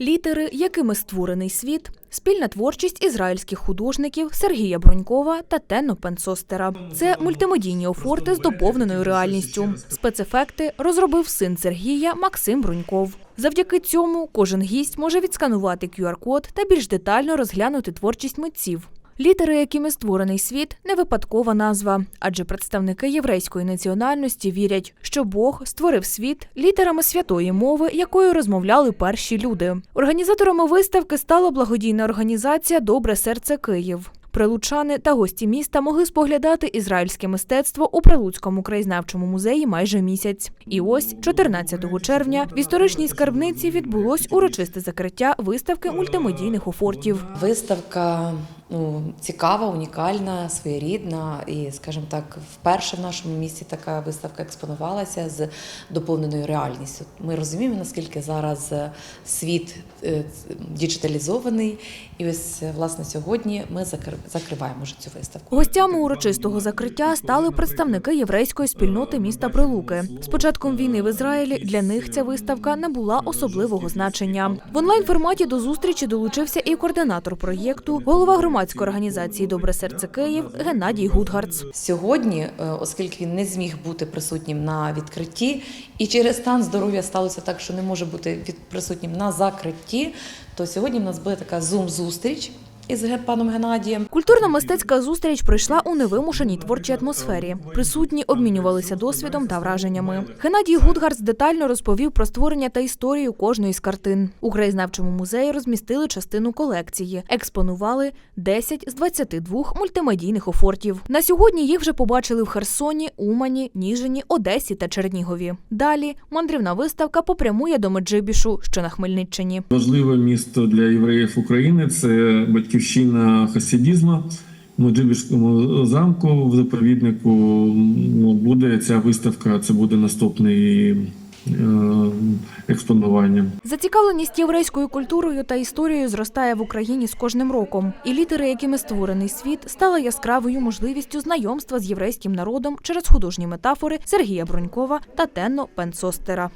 Літери, якими створений світ, спільна творчість ізраїльських художників Сергія Бронькова та Тенно Пенсостера. Це мультимедійні офорти з доповненою реальністю. Спецефекти розробив син Сергія Максим Бруньков. Завдяки цьому кожен гість може відсканувати QR-код та більш детально розглянути творчість митців. Літери, якими створений світ, не випадкова назва, адже представники єврейської національності вірять, що Бог створив світ літерами святої мови, якою розмовляли перші люди. Організаторами виставки стала благодійна організація Добре серце Київ. Прилучани та гості міста могли споглядати ізраїльське мистецтво у Прилуцькому краєзнавчому музеї майже місяць. І ось 14 червня в історичній скарбниці відбулось урочисте закриття виставки мультимедійних офортів. Виставка ну, цікава, унікальна, своєрідна і, скажімо так, вперше в нашому місті така виставка експонувалася з доповненою реальністю. Ми розуміємо, наскільки зараз е, світ е, діджиталізований, і ось е, власне сьогодні ми закр- закриваємо вже цю виставку. Гостями урочистого закриття стали представники єврейської спільноти міста Прилуки. З початком війни в Ізраїлі для них ця виставка не була особливого значення. В онлайн форматі до зустрічі долучився і координатор проєкту, голова громадської організації Добре серце Київ Геннадій Гудгарц. Сьогодні, е, оскільки він не зміг бути присутнім на відкритті, і через стан здоров'я сталося так, що не може бути присутнім на закритті, то сьогодні в нас буде така зум-зустріч із паном Геннадієм. Культурно-мистецька зустріч пройшла у невимушеній творчій атмосфері. Присутні обмінювалися досвідом та враженнями. Геннадій Гудгарц детально розповів про створення та історію кожної з картин. У краєзнавчому музеї розмістили частину колекції, експонували 10 з 22 мультимедійних офортів. На сьогодні їх вже побачили в Херсоні, Умані, Ніжині, Одесі та Чернігові. Далі мандрівна виставка попрямує до Меджибішу, що на Хмельниччині. Важливе місто для євреїв України це батьківщина хасидізму. В замку в заповіднику ну, буде ця виставка. Це буде наступний е, експонування. Зацікавленість єврейською культурою та історією зростає в Україні з кожним роком, і літери, якими створений світ, стали яскравою можливістю знайомства з єврейським народом через художні метафори Сергія Бронькова та Тенно Пенсостера.